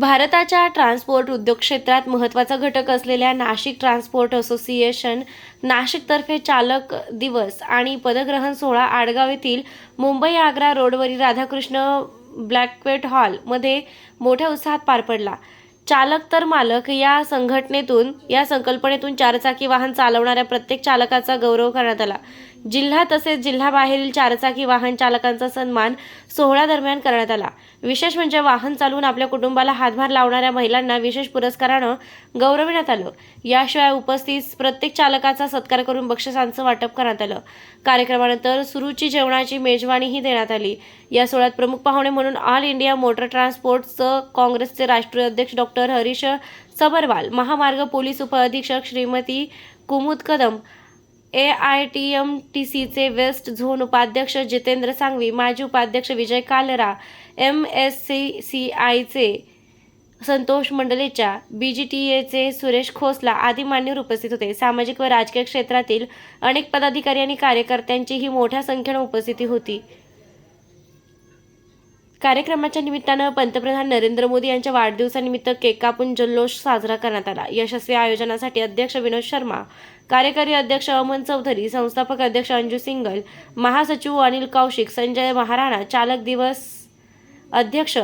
भारताच्या ट्रान्सपोर्ट उद्योग क्षेत्रात महत्त्वाचा घटक असलेल्या नाशिक ट्रान्सपोर्ट असोसिएशन नाशिकतर्फे चालक दिवस आणि पदग्रहण सोहळा आडगाव येथील मुंबई आग्रा रोडवरील राधाकृष्ण ब्लॅकवेट हॉलमध्ये मोठ्या उत्साहात पार पडला. चालक तर मालक या संघटनेतून या संकल्पनेतून चारचाकी वाहन चालवणाऱ्या प्रत्येक चालकाचा गौरव करण्यात आला. जिल्हा तसेच जिल्हाबाहेरील चारचाकी वाहन चालकांचा सन्मान सोहळ्यादरम्यान करण्यात आला. विशेष म्हणजे वाहन चालवून आपल्या कुटुंबाला हातभार लावणाऱ्या महिलांना विशेष पुरस्कारानं गौरविण्यात आलं. याशिवाय उपस्थित प्रत्येक चालकाचा सत्कार करून बक्षिसांचं वाटप करण्यात आलं. कार्यक्रमानंतर सुरुची जेवणाची मेजवानीही देण्यात आली. या सोहळ्यात प्रमुख पाहुणे म्हणून ऑल इंडिया मोटर ट्रान्सपोर्टचं काँग्रेसचे राष्ट्रीय अध्यक्ष डॉक्टर हरीश सबरवाल महामार्ग police उपअधीक्षक Shrimati Kumud Kadam A I T M T सीचे वेस्ट झोन उपाध्यक्ष जितेंद्र सांगवी माजी उपाध्यक्ष Vijay Kalra M S C C आयचे संतोष मंडलेच्या बी जी टी एचे सुरेश खोसला आदी मान्यवर उपस्थित होते. सामाजिक व राजकीय क्षेत्रातील अनेक पदाधिकारी आणि कार्यकर्त्यांचीही मोठ्या संख्येनं उपस्थिती होती. कार्यक्रमाच्या निमित्तानं पंतप्रधान नरेंद्र मोदी यांच्या वाढदिवसानिमित्त केक कापून जल्लोष साजरा करण्यात आला. यशस्वी आयोजनासाठी अध्यक्ष विनोद शर्मा कार्यकारी अध्यक्ष अमन चौधरी संस्थापक अध्यक्ष अंजू सिंगल महासचिव अनिल कौशिक संजय महाराणा चालक दिवस अध्यक्ष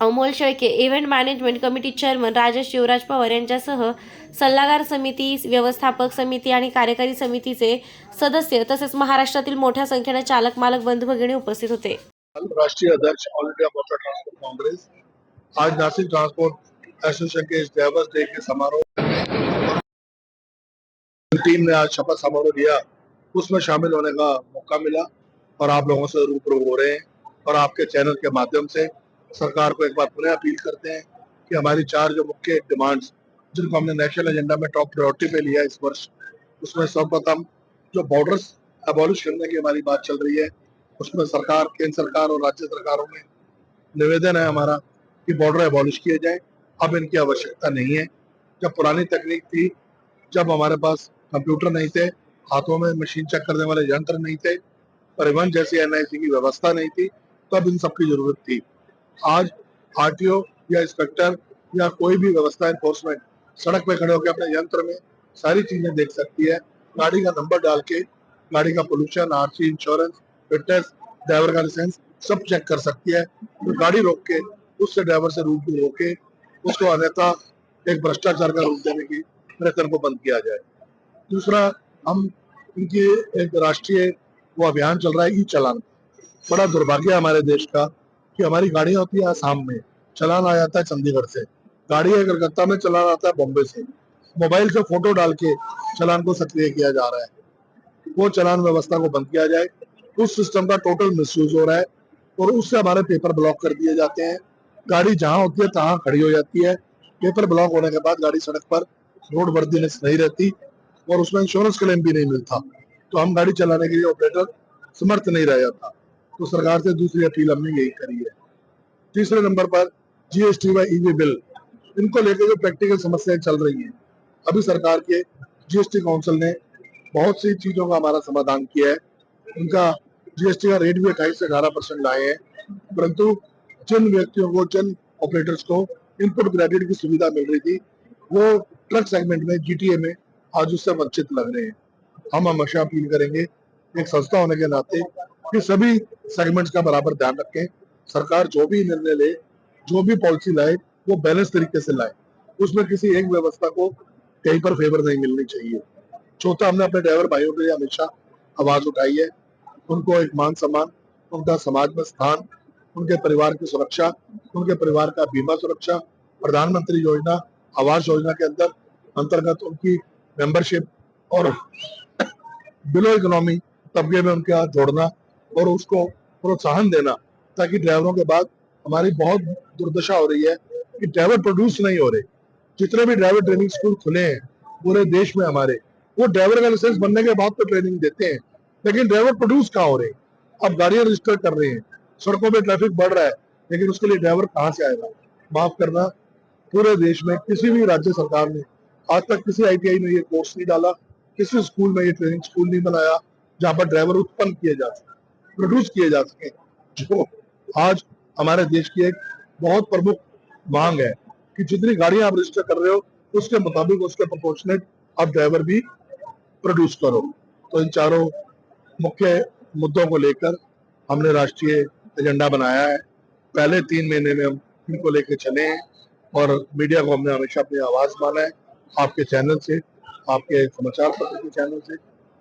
Amol Shelke event management committee chairman Rajesh Shivraj Pawar यांच्यासह सल्लागार समिती व्यवस्थापक समिती आणि कार्यकारी समितीचे सदस्य तसेच महाराष्ट्रातील मोठ्या संख्येने चालक मालक बंधू भगिनी उपस्थित होते. राष्ट्रीय अध्यक्ष all India motor transport Congress आज नासिक ट्रांसपोर्ट एसोसिएशन के इस ड्राइवर्स डे के समारोह टीम ने आज शपथ समारोह दिया उसमें शामिल होने का मौका मिला और आप लोगों से रूबरू हो रहे हैं और आपके चैनल के माध्यम से सरकार को एक बार पुनः अपील करते हैं कि हमारी चार जो मुख्य डिमांड्स जिनको हमने नेशनल एजेंडा में टॉप प्रायोरिटी पे लिया इस वर्ष, उसमें सर्वप्रथम जो बॉर्डर्स अबॉलिश करने की हमारी बात चल रही है, उसमें सरकार, केंद्र सरकार और राज्य सरकारों में निवेदन है हमारा कि बॉर्डर एबॉलिश किए जाए। अब इनकी आवश्यकता नहीं है। जब पुरानी तकनीक थी, जब हमारे पास कंप्यूटर नहीं थे, हाथों में मशीन चेक करने वाले यंत्र नहीं थे, परिवहन जैसी एनआईसी की व्यवस्था नहीं थी, तब इन सबकी ज़रूरत थी। आज आरटीओ या इंस्पेक्टर या कोई भी व्यवस्था एनफोर्समेंट सड़क पे खड़े होकर अपने यंत्र में सारी चीज़ें देख सकती है। गाड़ी का नंबर डाल के, गाड़ी का pollution RC insurance fitness driver का लाइसेंस सब चेक कर सकती है। तो गाड़ी रोक के, उससे ड्राइवर से रूट रोक के, उसको अन्यथा एक भ्रष्टाचार का रूप देने की प्रयत्न को बंद किया जाए। दूसरा, हम इनकी एक राष्ट्रीय वो अभियान चल रहा है ई चलान बड़ा दुर्भाग्य हमारे देश का कि हमारी गाड़ियाँ होती है आसाम में। चलान आ जाता है चंडीगढ़ से। गाड़ी है कलकत्ता में, चलान आता है बॉम्बे से। मोबाइल से फ़ोटो डाल के चलान को सक्रिय किया जा रहा है। वो चलान व्यवस्था को बंद किया जाए। उस सिस्टम का टोटल मिसयूज हो रहा है और उससे हमारे पेपर ब्लॉक कर दिए जाते हैं। गाड़ी जहाँ होती है, तहां खड़ी हो जाती है। पेपर ब्लॉक होने के बाद गाड़ी सड़क पर रोड वर्दीनेस नहीं रहती। और उसमें इंश्योरेंस क्लेम भी नहीं मिलता। तो हम गाड़ी चलाने के लिए ऑपरेटर समर्थ नहीं रह जाता। तो सरकार से दूसरी अपील हमने यही करी है। तीसरे नंबर पर जीएसटी व ईवी बिल। इनको लेकर जो प्रैक्टिकल समस्याएँ चल रही हैं, अभी सरकार के जीएसटी काउंसिल ने बहुत सी चीज़ों का हमारा समाधान किया है। उनका जीएसटी का रेट भी अट्ठाईस से अठारह परसेंट लाए हैं। परंतु जिन व्यक्तियों को, जिन ऑपरेटर्स को इनपुट क्रेडिट की सुविधा मिल रही थी, वो ट्रक सेगमेंट में जीटीए में आज उससे वंचित लग रहे हैं। हम हमेशा अपील करेंगे एक संस्था होने के नाते कि सभी सेगमेंट्स का बराबर ध्यान रखें। सरकार जो भी निर्णय ले, जो भी पॉलिसी लाए, वो बैलेंस तरीके से लाए। उसमें किसी एक व्यवस्था को कहीं पर फेवर नहीं मिलनी चाहिए। चौथा, हमने अपने ड्राइवर भाइयों के लिए हमेशा आवाज़ उठाई है। उनको एक मान सम्मान, उनका समाज में स्थान, उनके परिवार की सुरक्षा, उनके परिवार का बीमा सुरक्षा, प्रधानमंत्री योजना, आवास योजना के अंदर अंतर्गत उनकी मेंबरशिप और बिलो इकोनॉमी तबके में उनका जोड़ना और उसको प्रोत्साहन देना, ताकि ड्राइवरों के बाद हमारी बहुत दुर्दशा हो रही है कि ड्राइवर प्रोड्यूस नहीं हो रहे। जितने भी ड्राइवर ट्रेनिंग स्कूल खुले हैं, पूरे देश में हमारे, वो ड्राइवर का लाइसेंस बनने के बाद तो ट्रेनिंग देते हैं, लेकिन ड्राइवर प्रोड्यूस कहाँ हो रहे? हैं अब गाड़ियाँ रजिस्टर कर रहे हैं, सड़कों पे ट्रैफ़िक बढ़ रहा है, लेकिन उसके लिए ड्राइवर कहाँ से आएगा? माफ़ करना, पूरे देश में किसी भी राज्य सरकार ने आज तक किसी आईटीआई में ये कोर्स नहीं डाला, किसी स्कूल में ये ट्रेनिंग स्कूल नहीं बनाया, जहाँ पर ड्राइवर उत्पन्न किए जा सके प्रोड्यूस किए जा सके। जो आज हमारे देश की एक बहुत प्रमुख मांग है कि जितनी गाड़ियाँ आप रजिस्टर कर रहे हो, उसके मुताबिक उसके प्रोपोर्शनेट आप ड्राइवर भी प्रोड्यूस करो। तो इन चारों मुख्य मुद्दों को लेकर हमने राष्ट्रीय एजेंडा बनाया है। पहले तीन महीने में हम इनको लेकर चले हैं और मीडिया को हमने हमेशा अपनी आवाज़ माना है। आपके चैनल से, आपके समाचार पत्र के चैनल से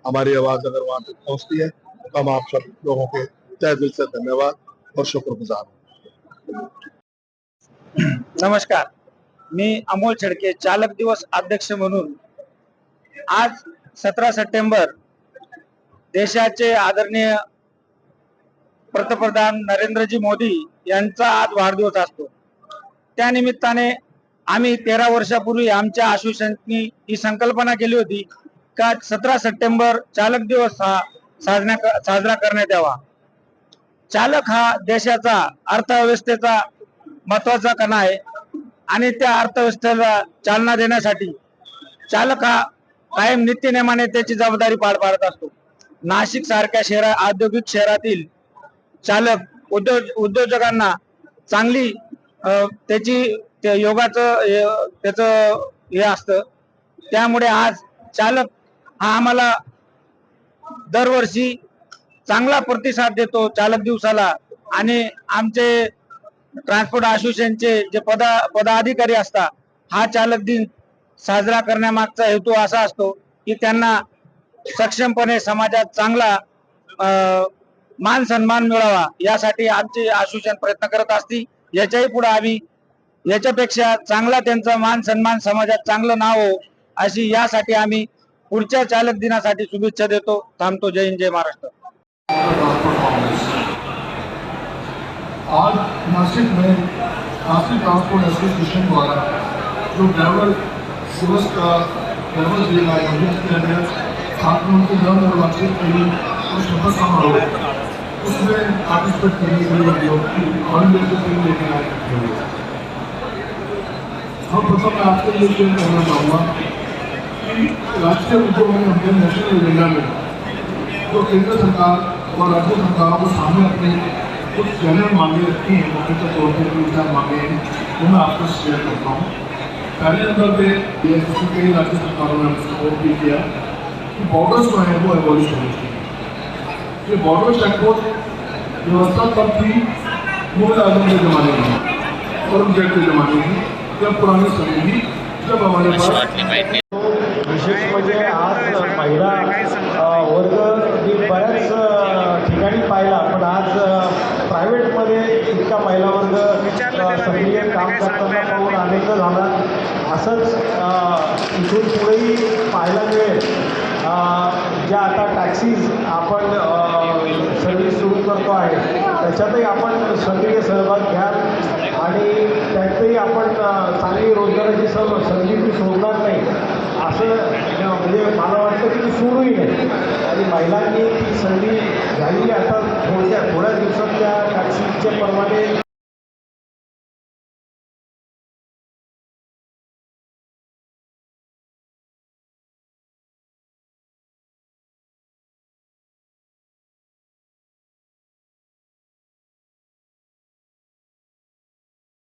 हमारी आवाज़ अगर वहाँ तक पहुँचती है तो हम आप सब लोगों के तय दिल से धन्यवाद और शुक्रगुजार नमस्कार। मी अमोल छडके, चालक दिवस अध्यक्ष म्हणून आज सतरा सप्टेंबर देशाचे आदरणीय पंतप्रधान नरेंद्रजी मोदी यांचा आज वाढदिवस असतो. त्या निमित्ताने आम्ही तेरा वर्षापूर्वी आमच्या आश्वासननी ही संकल्पना केली होती का सतरा सप्टेंबर चालक दिवस हा साजरा साजरा करण्यात यावा. चालक हा देशाचा अर्थव्यवस्थेचा महत्त्वाचा कणा आहे आणि त्या अर्थव्यवस्थेला चालना देण्यासाठी चालक हा कायम नित्यनेमाने त्याची जबाबदारी पार पाडत असतो. नाशिक सारख्या शहरा औद्योगिक शहरातील चालक उद्योग उद्योजकांना चांगली त्याची त्या योगाचं त्याचं हे असतं. त्यामुळे आज चालक हा आम्हाला दरवर्षी चांगला प्रतिसाद देतो चालक दिवसाला. आणि आमचे ट्रान्सपोर्ट असोसिएशनचे जे पदा पदाधिकारी असतात हा चालक दिन साजरा करण्यामागचा हेतू असा असतो की त्यांना सक्षमपणे समाजात चांगला मान सन्मान मिळावा यासाठी आमचे असोसिएशन प्रयत्न करत असती याच्याही पुढे आम्ही याच्यापेक्षा चांगला त्यांचा मान सन्मान समाजात चांगलं नाव हो अशी यासाठी आम्ही पुढच्या चालक दिनासाठी शुभेच्छा देतो. थांबतो. जय हिंद जय महाराष्ट्र. आज नासिक में नासिक ट्रांसपोर्ट एसोसिएशन द्वारा जो ड्राइवर दिवस का ड्राइवर डे का आयोजन किया गया साथ छात्रों की नव निर्वाचित लिए और शपथ समारोह उसमें पार्टिसिपेट करने के लिए और लेकर इंडिया से टीम आए हम प्रथम मैं आपके लिए ये कहना चाहूँगा। कि राष्ट्रीय मुद्दों में अपने नेशनल एजेंडा में, जो केंद्र सरकार और राज्य सरकारों को सामने अपने कुछ जनरल मांगे रखी हैं, मुख्य तौर पर चार मांगे हैं, वो मैं आपको शेयर करता हूँ। पहले नंबर पे कई राज्य सरकारों ने सपोर्ट भी किया कि बॉर्डर्स जो है, वो एबॉलिश होनी चाहिए। ये बॉर्डर चेकपोस्ट व्यवस्था तब थी, मुगल आज़म के ज़माने में, औरंगज़ेब के ज़माने में जब पुरानी समय थी जब हमारे पास विशेष म्हणजे आज महिला वर्ग मी बऱ्याच ठिकाणी पाहिला पण आज प्रायव्हेटमध्ये इतका महिला वर्ग सक्रिय काम करताना पाहून आनंद झाला असंच इथून पुढेही पाहायला मिळेल. ज्या आता टॅक्सीज आपण सर्व्हिस सुरू करतो आहे त्याच्यातही आपण सक्रिय सहभाग घ्याल आणि त्यातही आपण चांगली रोजगाराची सर्व संधी ती सोडणार नाही. असं म्हणजे मला वाटतं की ती सोडूही नाही. आणि महिलांनी ती संधी झालेली आता थोड्या थोड्या दिवसात त्या टॅक्सीच्या परवाने